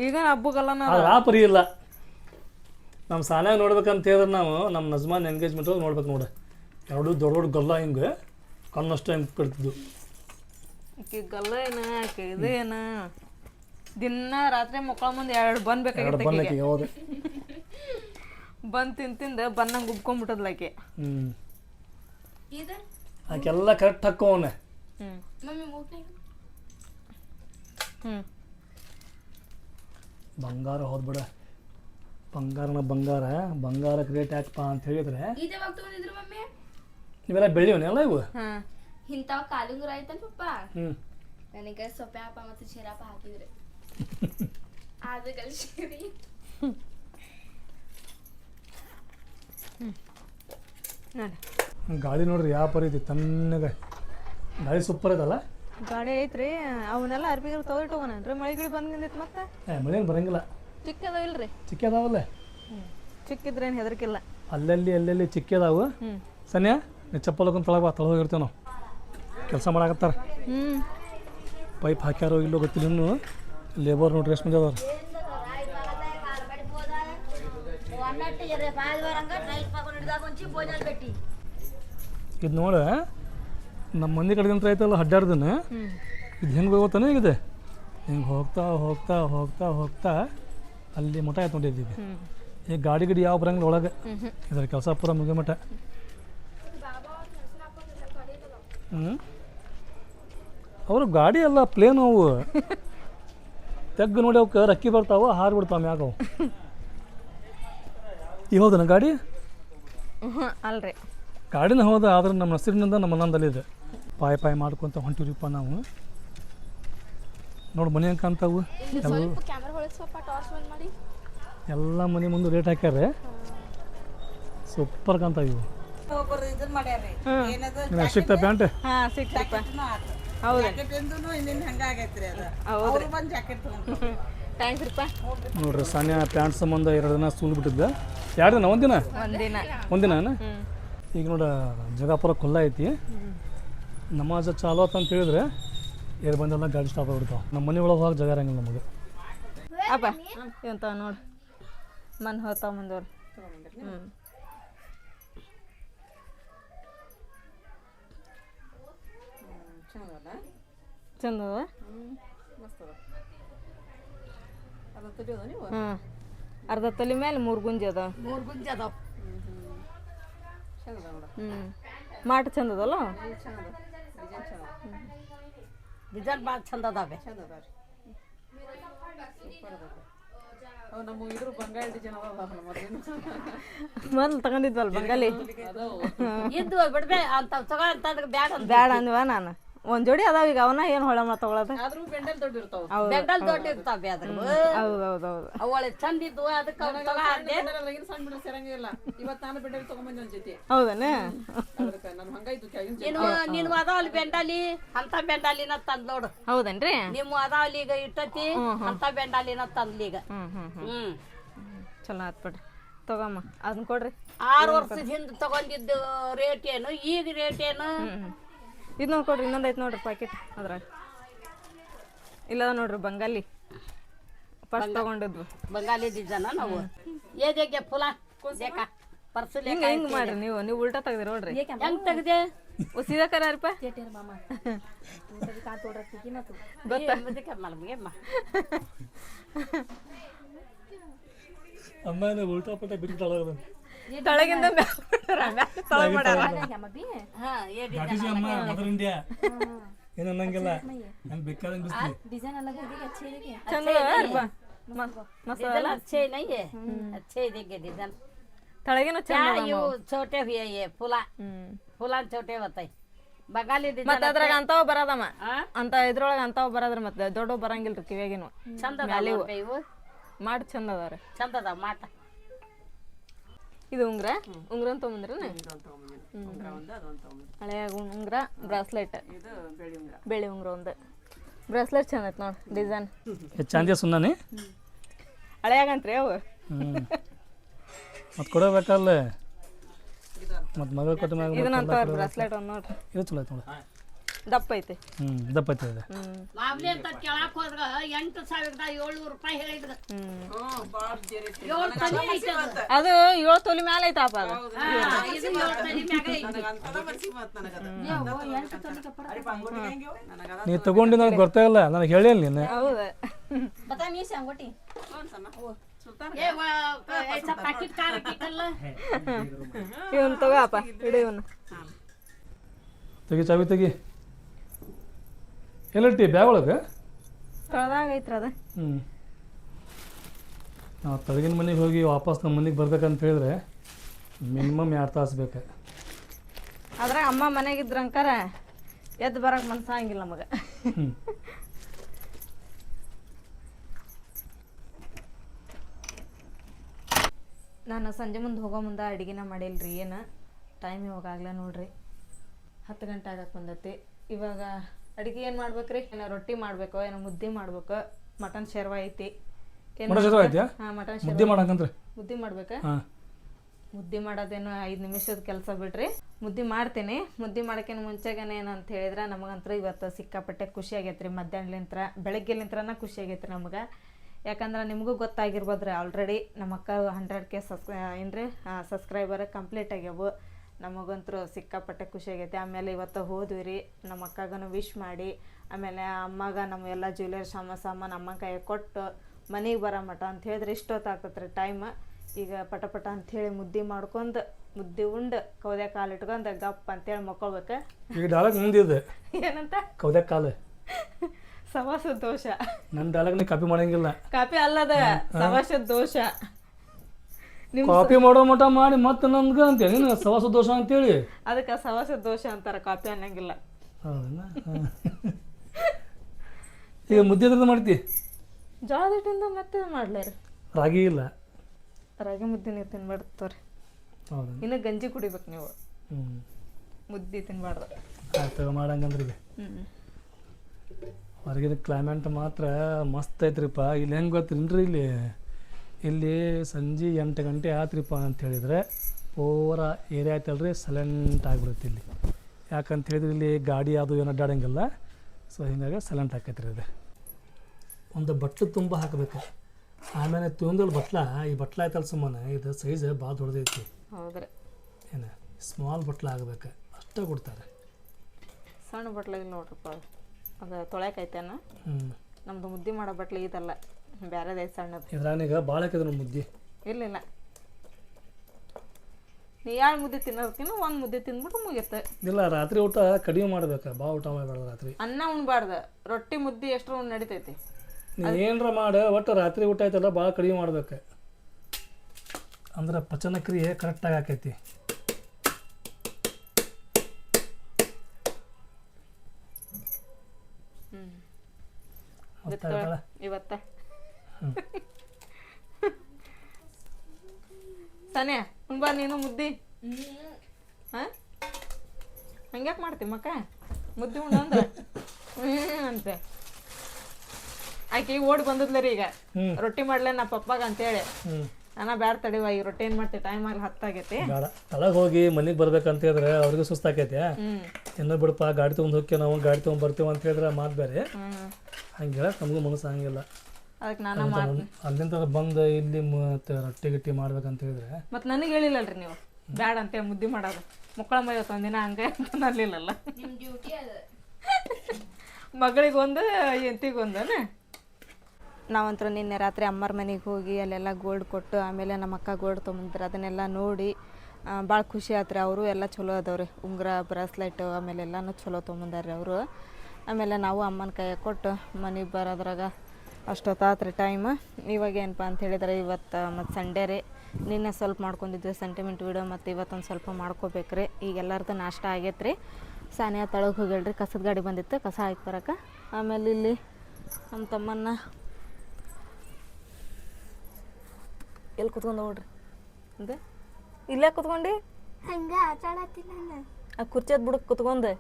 ಈಗ
ಹಬ್ಬಗಲ್ಲ ಪರಿ ಇಲ್ಲ. ನಮ್ಮ ಸಾನ್ಯಾಗ ನೋಡ್ಬೇಕಂತ ಹೇಳಿದ್ರೆ ನಾವು ನಮ್ಮ ನಜ್ಮಾನ್ ಎಂಗೇಜ್ಮೆಂಟ್ ನೋಡ್ಬೇಕು ನೋಡಿ. ಎರಡು ದೊಡ್ಡ ದೊಡ್ಡ ಗಲ್ಲ ಹಿಂಗೆ ಕಣ್ಣಷ್ಟು ಹಿಂಗೆ ಕಟ್ತಿದ್ದು
ಆಕಿ ಗಲ್ಲ ಏನ ಆಕಿ ಇದು ಏನ? ದಿನ ರಾತ್ರಿ ಮಕ್ಕಳ ಮುಂದೆ ಎರಡು ಬಂದ್
ಎರಡು
ಬೇಕಾಗಿತ್ತು
ಬನ್ನಕ್ಕೆ ಹೌದು.
ಬಂದು ತಿಂದು ತಿಂದ ಬನ್ನಂಗ್ ಉಬ್ಕೊಂಡ್ಬಿಟ್ಟದ್ಲ ಆಕಿ.
ಹ್ಞೂ
ಇದು?
ಆಕೆಲ್ಲ ಕರೆಕ್ಟ್ ಹಾಕೋವನೆ
ಹ್ಞೂ
ಮಮ್ಮಿ ಮೂಗ್ನಾಗ
ಹ್ಮ್.
ಬಂಗಾರ ಹೋದ್ ಬಿಡ ಬಂಗಾರನ ಬಂಗಾರ ಬಂಗಾರಕ್ಕೆ ರೇಟ್ ಯಾಕಪ್ಪ ಅಂತ ಹೇಳಿದ್ರೆ
ಇದು ಯಾವಾಗ ತಗೊಂಡಿದ್ರು ಮಮ್ಮಿ?
ಇವೆಲ್ಲ ಬೆಳೆಯವನೆಲ್ಲ ಇವು?
ಹಾ.
ಇಂಥವ್ ಕಾಲುಂಗುರ ಆಯ್ತಲ್ಲ ಪಪ್ಪ
ಹ್ಞೂ
ನನಗೆ ಸೊಪ್ಪೆ ಹಪ್ಪ ಮತ್ತು ಶಿರಾಪ ಹಾಕಿದ್ರೆ. ಅದು ಕಲಿಸಿರಿ
ನೋಡಿ.
ಗಾಳಿ ನೋಡ್ರಿ ಯಾವ ಪರಿ ಐತಿ ತಣ್ಣಗೆ. ಗಾಳಿ ಸೂಪರ್ ಐತಲ್ಲ?
ಗಾಡಿ ಐತ್ರಿ. ಅವನ್ನೆಲ್ಲ ಅರ್ಬಿಗಳು ತೊಗೊಂಡ್ರಿ ಮಳೆಗಳು ಮಳೆ ಗಿಳಿ ಬಂದ್ ನಿಂದೈತಿ ಮತ್ತೆ?
ಮಳೆ ಬರಂಗಿಲ್ಲ.
ಚಿಕ್ಕ ಅದಾವ ಇಲ್ರಿ
ಚಿಕ್ಕ ಅದಾವಲ್ಲ
ಚಿಕ್ಕಿದ್ರೇನು ಹೆದರ್ಕಿಲ್ಲ
ಅಲ್ಲಲ್ಲಿ ಅಲ್ಲಲ್ಲಿ ಚಿಕ್ಕ ಅದಾವು ಸನ್ಯಾ ನೀ ಚಪ್ಪಲ್ ಹಾಕೊಂಡು ತಳಗ ಬಾ ತೊಳಗ ಹೋಗಿರ್ತೇವೆ ನಾವು. ಕೆಲಸ ಮಾಡಾಕತ್ತಾರ. ಪೈಪ್ ಹಾಕ್ಯಾರೋ ಇಲ್ಲೋ ಗೊತ್ತಿಲ್ಲ ಇನ್ನು. ಲೇಬರ್ ನೋಡ್ರಿ ಎಷ್ಟು ಮಂದಿ ಅದಾರ ಇದು ನೋಡ ನಮ್ಮ ಮಂದಿ ಕಡೆಗಂತ ಐತಲ್ಲ ಅಡ್ಡಾಡ್ದನ ಇದು ಹೆಂಗೆ ಹೋಗ್ತಾನೆ ಈಗ ಹಿಂಗೆ ಹೋಗ್ತಾ ಹೋಗ್ತಾ ಹೋಗ್ತಾ ಹೋಗ್ತಾ. ಅಲ್ಲಿ ಮಠ
ಹ್ಮ್.
ಈಗ ಗಾಡಿ ಗಿಡಿ ಯಾವ ಬರಂಗಿಲ್ಲ ಒಳಗೆ. ಇದರ ಕೆಲಸ ಪೂರ ಮುಗಿ ಮಠ ಹ್ಞೂ ಅವರು ಗಾಡಿ ಎಲ್ಲ ಪ್ಲೇನ್ ಅವು. <laughs> ತೆಗ್ಗು ನೋಡಿ ಅವಕ್ಕೆ ರಕ್ಕಿ ಬರ್ತಾವ ಹಾರು ಬಿಡ್ತಾವ ಮ್ಯಾಗ ಅವು. ಹೌದನ ಗಾಡಿ?
ಅಲ್ರಿ.
ಗಾಡಿನ ಹೋದ ಆದ್ರೆ ನಮ್ಮ ಹಸಿರಿನಿಂದ ನಮ್ಮ ಮನಂದಲ್ಲಿದೆ ಪಾಯ್ ಪಾಯ್ ಮಾಡ್ಕೊಂತ ಹೊಂಟಿರಿಪ್ಪ ನಾವು. ನೋಡಿ ಮನೆ ಹೆಂಗೆ ಕಾಣ್ತಾವು? ಎಲ್ಲ
ಸ್ವಲ್ಪ ಕ್ಯಾಮ್ರಾ ಹೊಳಗ್ ಟಾರ್ಚ್ ಬಂದ್ ಮಾಡಿ.
ಎಲ್ಲ ಮನೆ ಮುಂದೆ ರೇಟ್ ಹಾಕ್ಯಾರ ಸೂಪರ್ ಕಾಣ್ತಾವ ಇವು ಸಿಗ್ತಾ ಪ್ಯಾಂಟ್?
ಹಾ ಸಿಕ್ತಪ್ಪ ಹೌದ್ರಿ. ಹೌದ್ರಿ. ಥ್ಯಾಂಕ್ಸ್ ರೀಪ್ಪ
ನೋಡ್ರಿ ಸಾನ್ಯಾ ಪ್ಯಾಂಟ್ ಸಂಬಂಧ ಎರಡು ದಿನ ಸೂಲ್ ಬಿಟ್ಟಿದ್ದೆ. ಎರಡು ದಿನ? ಒಂದಿನ?
ಒಂದಿನ.
ಒಂದಿನ ಈಗ ನೋಡ ಜಗಾಪುರ ಖುಲ್ಲ ಐತಿ. ನಮಾಜ್ ಚಾಲು ಅಂತ ಹೇಳಿದ್ರೆ ಏರ್ ಬಂದೆಲ್ಲ ಗಾಡಿ ಸ್ಟಾಪ್ ಆಗ್ಬಿಡ್ತಾವ. ನಮ್ಮ ಮನೆ ಒಳಗೆ ಹೋಗಿ ಜಾಗ ಇರಂಗಿಲ್ಲ ನಮಗೆ.
ಅಪ್ಪ ಇವಂತ ನೋಡು. ಮನ್ ಹೋತಾವ ಮುಂದವ್ರು ಹ್ಮ್. ಚಂದ ಹ್ಮ್. ಅರ್ಧ ತಲೆ ಮೇಲೆ ಮೂರು ಗುಂಜಿ ಅದ
ಮೂರು ಗುಂಜಿ ಅದಾವ
ಹ್ಞೂ ಮಾಟ ಚಂದ ಅದಲ್ಲ
ಡಿಸೈನ್ ಭಾಳ ಚಂದ ಅದಾವೆ
ಮೊದ್ಲು ತಗೊಂಡಿದ್ವಲ್ ಬಂಗಾಲಿ
ಇದ್ದು ಬಿಡ್ಬೇ ಅಂತ ತಗೋ ಬ್ಯಾಡ ಅಂತ
ಬ್ಯಾಡ ಅಂದ್ವ ನಾನು. ಒಂದ್ ಜೋಡಿ ಅದಾವ ಈಗ ಅವನ ಏನು ಹೊಳ ಮಾತು ತಗೊಳದ? ಹೌದು
ಬೆಂಡಲ್ ದೊಡ್ಡ ಇರ್ತಾವೆ ಅದ್ರ.
ಹೌದು ಹೌದು ಹೌದು.
ಅವಳೆ ಚಂದ ಇದ್ವು ಅದಕ್ಕೆ ಅವ್ನ್ ತಗೋ ಜೊತೆ.
ಹೌದನ?
ನೀನು ನೀನು ಅದಾವಲ್ಲಿ ಬೆಂಡಾಲಿ ಅಂತ ಬೆಂಡಾಲಿನ ತಂದ್ ನೋಡು.
ಹೌದನ್ರಿ?
ನಿಮ್ಮ ಅದಾವಲ್ಲಿ ಈಗ ಇಟ್ಟತಿ ಅಂತ ಬೆಂಡಾಲಿನ ತಂದ್ಲಿ ಈಗ.
ಹ್ಮ್ ಹ್ಮ್ ಹ್ಮ್.
ಹ್ಮ್.
ಚಲೋ ಆತ್ ಬಿಡ್ರಿ. ತಗೊಮ್ಮ ಅದನ್ ಕೊಡ್ರಿ.
ಆರು ವರ್ಷದ ಹಿಂದೆ ತಗೊಂಡಿದ್ದು ರೇಟ್ ಏನು ಈಗ ರೇಟ್ ಏನು?
ಹ್ಮ್ ನೋಡಿ ಕೊಡ್ರಿ ಇನ್ನೊಂದು ಐತೆ ನೋಡ್ರಿ ಪ್ಯಾಕೆಟ್ ಅದ್ರಾಗ. ಇಲ್ಲ ನೋಡ್ರಿ ಬಂಗಾಲಿ. ಫಸ್ಟ್ ತಗೊಂಡಿದ್ವು.
ಬಂಗಾಲಿ ಡಿಸೈನ್ ನಾವು? ಏದೇಗೆ ಫುಲ ಬೇಕಾ? ಪರ್ಸಲ್
ಹಿಂಗ ಹಿಂಗ್ ಮಾಡ್ರಿ ನೀವು ನೀವು ಉಲ್ಟಾ ತೆಗ್ದಿರಿ ನೋಡ್ರಿ.
ಹೆಂಗ್ ತೆಗ್ದೆ?
ಸೀದಾ ಕರಾರಿಪ್ಪ ಗೊತ್ತಾ?
ಅಮ್ಮ <laughs> ಉಲ್ಟಾ ಪಟ್ಟ ಬಿರ್ತಾಳ
ತಳಗಿಂದ ತಳಗ್ ಮಾಡ್ಯಾರ
ಹಾ ಏ
ಗಾಡಿಸಿ ಅಮ್ಮ ಮದರ್ ಇಂಡಿಯಾ ಏನು ಅನ್ನಂಗಿಲ್ಲ ನಂಗೆ ಬೇಕಾದಂಗೆ ಬಿಸ್ಲಿ
ಚಂದ ಅದಾವ ಅರ್ಬ? ಮ- ಮಸ್ತ್
डिजाइन अच्छे नहीं है अच्छे देंगे डिजाइन
ತಳಗಿನ
त्या
ಚಂದ
ಇವು छोटे भी आहे फुला
ಹ್ಮ್
फुलां छोटे होत बघाली
ಮತ್ತ ಅದ್ರಾಗ ಅಂತಾವ್ ಬರದಮ್ಮ
ಆ?
ಅಂತ ಇದ್ರೊಳಗ ಅಂತಾವ್ ಬರದ್ರ ಮತ್ತೆ ದೊಡ್ಡ ಬರಂಗಿಲ್ರಿ ಕಿವಿಯಾಗಿನು
ಚಂದ ಅದಾವ ನೋಡ್ರಿ ಇವು
ಮಾಡಿ ಚಂದ ಅದಾವ್ರಿ
ಚಂದ ಅದಾವ ಮಾಟ
ಇದು ಉಂಗ್ರ. ಉಂಗ್ರ ಅಂತ ತೊಗೊಂಬಂದ್ರನ ಹಳೆಯ ಉಂಗ್ರ ಬ್ರಾಸ್ಲೆಟ್. ಬೆಳ್ಳಿ ಉಂಗ್ರ. ಒಂದು. ಬ್ರಾಸ್ಲೆಟ್ ಚಂದ ಐತೆ ನೋಡಿ ಡಿಸೈನ್.
ಚಂದ ಸುಮ್ಮನೆ
ಹಳೆಯಾಗಂತ್ರಿ ಅವು.
ಮತ್ತೆ ಕೊಡಬೇಕಲ್ಲ ಮತ್ತೆ ಮಗ ಕೊಟ್ಟ ಮ್ಯಾಗ.
ಬ್ರಾಸ್ಲೆಟ್ ಒಂದು ನೋಡ್ರಿ.
ಇದು ಚಲೋ ಐತೆ ನೋಡಿ.
ದಪ್ಪ ಐತೆ.
ಹ್ಮ್ ದಪ್ಪ ಐತೆ
ಅದು.
ಬಾಬ್ಲಿ ಅಂತ ಹೋದ್ರ ಎಂಟು ರೂಪಾಯಿ ಹೇಳಿದ್ರು. ಏಳು ಅದು.
ಏಳು ತೊಲಿ ಮ್ಯಾಲ ಐತಪ್ಪ ಅದು.
ನೀ ತಗೊಂಡು ನನಗೆ ಗೊತ್ತಾಗಲ್ಲ ನನಗೆ ಹೇಳಿಲ್ಲ ನೀನು
ಇವನ್ ಇವನು
ತೆಗಿ ಚಾವಿ ತೆಗಿ. ಎಲ್ಲಿಟ್ಟಿ ಬ್ಯಾಗ್ ಒಳಗೆ?
ತೊಳ್ದಾಗ ಐತ್ರ ಅದ.
ಹ್ಞೂ ನಾವು ತಳಗಿನ ಮನೆಗೆ ಹೋಗಿ ವಾಪಸ್ ನಮ್ಮ ಮನೆಗೆ ಬರ್ಬೇಕಂತ ಹೇಳಿದ್ರೆ ಮಿನಿಮಮ್ ಎರಡು ತಾಸು ಬೇಕು.
ಅದ್ರಾಗ ಅಮ್ಮ ಮನೆಗಿದ್ರಂಕಾರ ಎದ್ದು ಬರಕ್ ಮನ್ಸಾಗಿಲ್ಲ ನಮಗ.
ಹ್ಞೂ
ನಾನು ಸಂಜೆ ಮುಂದೆ ಹೋಗೋ ಮುಂದೆ ಅಡುಗೆನ ಮಾಡಿಲ್ರಿ ಏನು? ಟೈಮ್ ಇವಾಗಲೇ ನೋಡ್ರಿ. ಹತ್ತು ಗಂಟೆ ಆಗಕ್ಕೆ ಬಂದೈತಿ. ಇವಾಗ ಅಡುಗೆ ಏನು ಮಾಡ್ಬೇಕ್ರಿ? ಏನೋ ರೊಟ್ಟಿ ಮಾಡ್ಬೇಕು ಏನೋ ಮುದ್ದೆ ಮಾಡ್ಬೇಕು ಮಟನ್ ಶೇರ್ವ ಐತಿ. ಏನು
ಮಟನ್ ಶೇರ್ವ ಐತ್ಯಾ?
ಹಾ ಮಟನ್
ಮುದ್ದೆ ಮಾಡಕಂದ್ರೆ
ಮುದ್ದೆ ಮಾಡ್ಬೇಕಾ?
ಹಾಂ.
ಮುದ್ದೆ ಮಾಡೋದೇನು ಐದು ನಿಮಿಷದ ಕೆಲಸ ಬಿಡ್ರಿ. ಮುದ್ದೆ ಮಾಡ್ತೀನಿ. ಮುದ್ದೆ ಮಾಡಕಿನ ಮುಂಚೆಗೇನೆ ಏನಂತ ಹೇಳಿದ್ರೆ ನಮಗಂತೂ ಇವತ್ತು ಸಿಕ್ಕಾಪಟ್ಟೆ ಖುಷಿ ಆಗೈತ್ರಿ. ಮಧ್ಯಾಹ್ನಲಿಂತ್ರ ಬೆಳಗ್ಗೆಲಿಂತ್ರನ ಖುಷಿ ಆಗೈತ್ರಿ ನಮಗೆ. ಯಾಕಂದ್ರೆ ನಿಮಗೂ ಗೊತ್ತಾಗಿರ್ಬೋದ್ರಿ. ಆಲ್ರೆಡಿ ನಮ್ಮ ಅಕ್ಕ ಹಂಡ್ರೆಡ್ ಕೆ ಸಬ್ಸ್ಕ್ರೈ ಏನ್ರಿ ಸಬ್ಸ್ಕ್ರೈಬರ್ ಕಂಪ್ಲೀಟ್ ಆಗ್ಯಾವು. ನಮಗಂತೂ ಸಿಕ್ಕಾಪಟ್ಟೆ ಖುಷಿ ಆಗೈತೆ. ಆಮೇಲೆ ಇವತ್ತು ಹೋದ್ವಿ ರೀ ನಮ್ಮ ಅಕ್ಕಗನು ವಿಶ್ ಮಾಡಿ. ಆಮೇಲೆ ಅಮ್ಮಗ ನಮ್ಮ ಎಲ್ಲ ಜ್ಯುವೆಲರಿ ಸಾಮಾನು ಸಾಮಾನು ಅಮ್ಮ ಕೈಯಾಗ ಕೊಟ್ಟು ಮನೆಗೆ ಬರೋ ಮಟ ಅಂತ ಹೇಳಿದ್ರೆ ಇಷ್ಟೊತ್ತಾಗ್ತೈತೆ ರೀ ಟೈಮ್ ಈಗ ಪಟ ಪಟ ಅಂಥೇಳಿ ಮುದ್ದೆ ಮಾಡ್ಕೊಂಡು ಮುದ್ದೆ ಉಂಡು ಕೌದೆ ಕಾಲು ಇಟ್ಕೊಂಡು ಗಪ್ ಅಂತೇಳಿ ಮಕ್ಕೊಳ್ಬೇಕು.
ಈಗ ಡಾಲಕ್ ಮುಂದಿದೆ. <laughs>
ಏನಂತ?
ಕೌದೆ ಕಾಲು.
ಸವಾಸ ದೋಷ.
ನನ್ನ ಡಾಲಕ್ ಕಾಪಿ ಮಾಡಂಗಿಲ್ಲ.
ಕಾಪಿ ಅಲ್ಲದ ಸವಾಸ ದೋಷ.
ಕಾಪಿ ಮಾಡೋ ಮಟ ಮಾಡಿ ಮತ್ತೆ ನಮ್ಗೆ ಅಂತೇಳಿ ನೀನು ಸವಾಸ ದೋಷ ಅಂತೇಳಿ?
ಅದಕ್ಕೆ ಸವಾಸ ದೋಷ ಅಂತಾರ ಕಾಪಿ ಅನ್ನಂಗಿಲ್ಲ.
ಹೌದಾ ಈಗ ಮುದ್ದೆ ಎದ್ರದ್ದು ಮಾಡ್ತಿ?
ಜೋಳದ ಹಿಟ್ಟಿಂದ ಮತ್ತೆ ಮಾಡ್ಲಾರಿ.
ರಾಗಿ ಇಲ್ಲ?
ರಾಗಿ ಮುದ್ದೆ ನೀವು ತಿನ್ಬಾರ್ದು
ಹೌದಾ
ಇನ್ನು ಗಂಜಿ ಕುಡಿಬೇಕು ನೀವು.
ಹ್ಞೂ
ಮುದ್ದೆ ತಿನ್ಬಾರ್ದು.
ಆಯ್ತು ಮಾಡಂಗಂದ್ರೆ ಈಗ ಹೊರಗಿನ ಕ್ಲೈಮೇಟ್ ಮಾತ್ರ ಮಸ್ತ್ ಐತ್ರಿಪ್ಪ ಇಲ್ಲಿ ಹೆಂಗೆ ಗೊತ್ತಿನ್ರಿ ಇಲ್ಲಿ? ಇಲ್ಲಿ ಸಂಜೆ ಎಂಟು ಗಂಟೆ ಆತ್ರಿಪ್ಪ ಅಂತ ಹೇಳಿದ್ರೆ ಪೂರ ಏರಿಯಾ ಐತಲ್ರಿ ಸೈಲೆಂಟ್ ಆಗಿಬಿಡುತ್ತೆ ಇಲ್ಲಿ. ಯಾಕಂತ ಹೇಳಿದ್ರೆ ಇಲ್ಲಿ ಗಾಡಿ ಅದು ಏನು ಅಡ್ಡಾಡಂಗಿಲ್ಲ. ಸೊ ಹಿಂಗಾಗಿ ಸೈಲೆಂಟ್ ರೀ ಇದು. ಒಂದು ಬಟ್ಲು ತುಂಬ ಹಾಕಬೇಕು. ಆಮೇಲೆ ತೊಗೊಂಡಲ್ಲಿ ಬಟ್ಲ ಈ ಬಟ್ಲ ಆಯ್ತಲ್ಲ ಸುಮ್ಮನೆ ಇದು ಸೈಜ್ ಭಾಳ ದೊಡ್ಡದೈತಿ.
ಹೌದ್ರಿ.
ಏನು ಸ್ಮಾಲ್ ಬಟ್ಲ ಆಗಬೇಕು ಅಷ್ಟೇ ಕೊಡ್ತಾರೆ.
ಸಣ್ಣ ಬಟ್ಲಾಗಿಲ್ಲ ನೋಡ್ರಪ್ಪ. ಅದು. ಅದು ತೊಳ್ಯಾಕೈತೇನ
ಹ್ಞೂ
ನಮ್ದು ಮುದ್ದೆ ಮಾಡೋ ಬಟ್ಲ ಇದಲ್ಲ. ಬೇರೆದೈತೆ ಸಣ್ಣದು.
ಇದ್ರಾನೀಗ ಭಾಳ ಹಾಕಿದ್ರು ಮುದ್ದೆ.
ಇಲ್ಲ ಇಲ್ಲ. ನೀ ಎರಡು ಮುದ್ದೆ ತಿನ್ನೋದಕ್ಕಿಂತ ಒಂದು ಮುದ್ದೆ ತಿಂದ್ಬಿಟ್ಟು ಮುಗಿಯುತ್ತೆ.
ಇಲ್ಲ ರಾತ್ರಿ ಊಟ ಕಡಿಮೆ ಮಾಡ್ಬೇಕು? ಭಾಳ ಊಟ ಮಾಡಬಾರ್ದು ರಾತ್ರಿ.
ಅನ್ನ ಉಣ್ಬಾರ್ದು. ರೊಟ್ಟಿ ಮುದ್ದೆ ಎಷ್ಟರ ಉಣ್ ನಡಿತೈತಿ.
ನೀ ಏನರ ಮಾಡು ಒಟ್ಟು ರಾತ್ರಿ ಊಟ ಆಯ್ತಲ್ಲ ಭಾಳ ಕಡಿಮೆ ಮಾಡ್ಬೇಕು. ಅಂದ್ರೆ ಪಚನ ಕ್ರಿಯೆ ಕರೆಕ್ಟಾಗಿ ಆಕೈತಿ. ಗೊತ್ತಾಗಲ್ಲ
ಹಂಗ ಬಾ ನೀನು ಮುದ್ದಿ? ಹಾ? ಹಂಗ್ಯಾಕೆ ಮಾಡ್ತಿ ಮಕ್ಕ? ಮುದ್ದೆ ಉಣ್ಣ ಅಂದ್ರೆ? ಹ್ಮ್ ಅಂತೆ. ಆಕೆ ಓಡಿ ಬಂದದ್ಲ ರೀ ಈಗ. ರೊಟ್ಟಿ ಮಾಡ್ಲೆ ನಾ ಪಪ್ಪಾಗ ಅಂತೇಳಿ.
ಹ್ಞೂ
ನಾನ ಬ್ಯಾಡ ತಡಿವ ಈ ರೊಟ್ಟಿ ಏನ್ ಮಾಡ್ತಿ? ಟೈಮ್ ಆಗ್ಲಿ ಹತ್ತಾಗೈತಿ.
ತಳಗ ಹೋಗಿ ಮನೆಗೆ ಬರ್ಬೇಕಂತ ಹೇಳಿದ್ರೆ ಅವ್ರಿಗೂ ಸುಸ್ತು
ಹ್ಮ್.
ಇನ್ನೂ ಬಿಡಪ್ಪ ಗಾಡಿ ತಗೊಂಡ್ ಹೋಗ್ಕೆ ನಾವು ಗಾಡಿ ತಗೊಂಡ್ ಬರ್ತೀವಿ ಅಂತ ಹೇಳಿದ್ರೆ ಮಾತು ಬೇರೆ.
ಹ್ಮ್.
ಹಂಗೆ ಹೇಳಕ್ಕೆ ನಮಗೂ ಮನಸ್ಸು ಹಂಗಿಲ್ಲ.
ಅದಕ್ಕೆ ನಾನು ಮಾಡ್ತೀನಿ
ಅಲ್ಲಿಂದ ಬಂದು ಇಲ್ಲಿ ಮತ್ತೆ ರೊಟ್ಟಿ ಗಿಟ್ಟಿ ಮಾಡ್ಬೇಕಂತ ಹೇಳಿದ್ರೆ
ಮತ್ತೆ ನನಗೆ ಹೇಳಿಲ್ಲಲ್ರಿ ನೀವು. ಬ್ಯಾಡ ಅಂತ ಮುದ್ದೆ ಮಾಡೋದು. ಮಕ್ಕಳ ಮೈ ಒಂದಿನ ಹಂಗೆ ಅಂತ ಅನ್ಲಿಲ್ಲಲ್ಲ
ನಿಮ್ಮ ಡ್ಯೂಟಿ ಅದು.
ಮಗಳಿಗೊಂದು ಎಂತಿಗೊಂದನೆ ನಾವಂತರ ನಿನ್ನೆ ರಾತ್ರಿ ಅಮ್ಮರ ಮನೆಗೆ ಹೋಗಿ ಅಲ್ಲೆಲ್ಲ ಗೋಲ್ಡ್ ಕೊಟ್ಟು ಆಮೇಲೆ ನಮ್ಮ ಅಕ್ಕ ಗೋಲ್ಡ್ ತೊಗೊಂಡ್ರೆ ಅದನ್ನೆಲ್ಲ ನೋಡಿ ಭಾಳ ಖುಷಿ ಆತ್ರಿ. ಅವರು ಎಲ್ಲ ಚಲೋ ಅದಾವ್ರಿ. ಉಂಗುರ ಬ್ರಾಸ್ಲೆಟ್ ಆಮೇಲೆ ಎಲ್ಲನೂ ಚಲೋ ತೊಗೊಂಬಂದಾರ್ರಿ ಅವರು. ಆಮೇಲೆ ನಾವು ಅಮ್ಮನ ಕೈಯಾಗ ಕೊಟ್ಟು ಮನೆಗೆ ಬರೋದ್ರಾಗ ಅಷ್ಟೊತ್ತಾತ್ರಿ ಟೈಮ್ ಇವಾಗ ಏನಪ್ಪ ಅಂತ ಹೇಳಿದ್ರೆ ಇವತ್ತು ಮತ್ತು ಸಂಡೇ ರೀ. ನಿನ್ನೆ ಸ್ವಲ್ಪ ಮಾಡ್ಕೊಂಡಿದ್ವಿ ಸೆಂಟಿಮೆಂಟ್ ವಿಡಿಯೋ ಮತ್ತು ಇವತ್ತೊಂದು ಸ್ವಲ್ಪ ಮಾಡ್ಕೋಬೇಕ್ರಿ ಈಗ ಎಲ್ಲರದ್ದು ನಾಷ್ಟ ಆಗೈತೆ ರೀ ಸಾನಿಯಾ ತಳಗೆ ಹೋಗ್ಯಾಳ್ರಿ. ಕಸದ ಗಾಡಿ ಬಂದಿತ್ತು. ಕಸ ಹಾಕಿ ಬರೋಕೆ. ಆಮೇಲೆ ಇಲ್ಲಿ ನಮ್ಮ ತಮ್ಮನ್ನ ಎಲ್ಲಿ ಕುತ್ಕೊಂಡು ನೋಡ್ರಿ? ಅಂದೆ? ಇಲ್ಲೇ ಕುತ್ಕೊಂಡು?
ಹಂಗೆ ಆಟ ಆಡತ್ತಿಲ್ಲ ನಾನು.
ಆ ಕುರ್ಚದ ಬುಡಕ್ಕೆ ಕುತ್ಕೊಂಡು?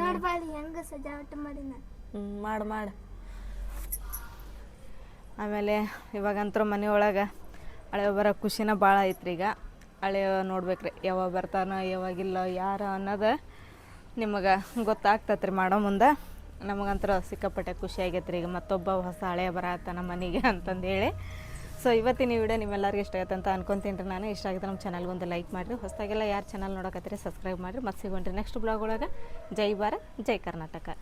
ನೋಡ್ಬಾಳಿ ಹೆಂಗ ಸಜಾವಟ ನಾನು
ಹ್ಞೂ ಮಾಡು ಮಾಡು. ಆಮೇಲೆ ಇವಾಗಂತೂ ಮನೆಯೊಳಗೆ ಹಳೆ ಬರೋ ಖುಷಿನ ಭಾಳ ಐತ್ರಿ ಈಗ. ಹಳೆ ನೋಡ್ಬೇಕ್ರಿ, ಯಾವಾಗ ಬರ್ತಾನೋ ಯಾವಾಗಿಲ್ಲ ಯಾರು ಅನ್ನೋದು ನಿಮಗೆ ಗೊತ್ತಾಗ್ತತ್ರಿ ಮಾಡೋ ಮುಂದೆ. ನಮಗಂತೂ ಸಿಕ್ಕಾಪಟ್ಟೆ ಖುಷಿ ಆಗೈತೆ ರೀ ಈಗ ಮತ್ತೊಬ್ಬ ಹೊಸ ಹಳೆ ಬರತ್ತ ನಮ್ಮ ಮನೆಗೆ <laughs> ಅಂತಂದೇಳಿ ಸೊ ಇವತ್ತಿನ ವಿಡಿಯೋ ನಿಮ್ಮೆಲ್ಲರಿಗೂ ಇಷ್ಟ ಆಗುತ್ತೆ ಅಂತ ಅನ್ಕೊಂತೀನಿ ರೀ ನಾನು. ಇಷ್ಟ ಆಗಿದೆ ನಮ್ಮ ಚಾನಲ್ಗೆ ಒಂದು ಲೈಕ್ ಮಾಡಿರಿ. ಹೊಸದಾಗೆಲ್ಲ ಯಾರು ಚಾನಲ್ ನೋಡಕತ್ತೀರಿ ಸಬ್ಸ್ಕ್ರೈಬ್ ಮಾಡಿರಿ. ಮತ್ತೆ ಸಿಗೋಣ್ರಿ ನೆಕ್ಸ್ಟ್ ಬ್ಲಾಗ್ ಒಳಗೆ. ಜೈ ಭಾರತ್, ಜೈ ಕರ್ನಾಟಕ.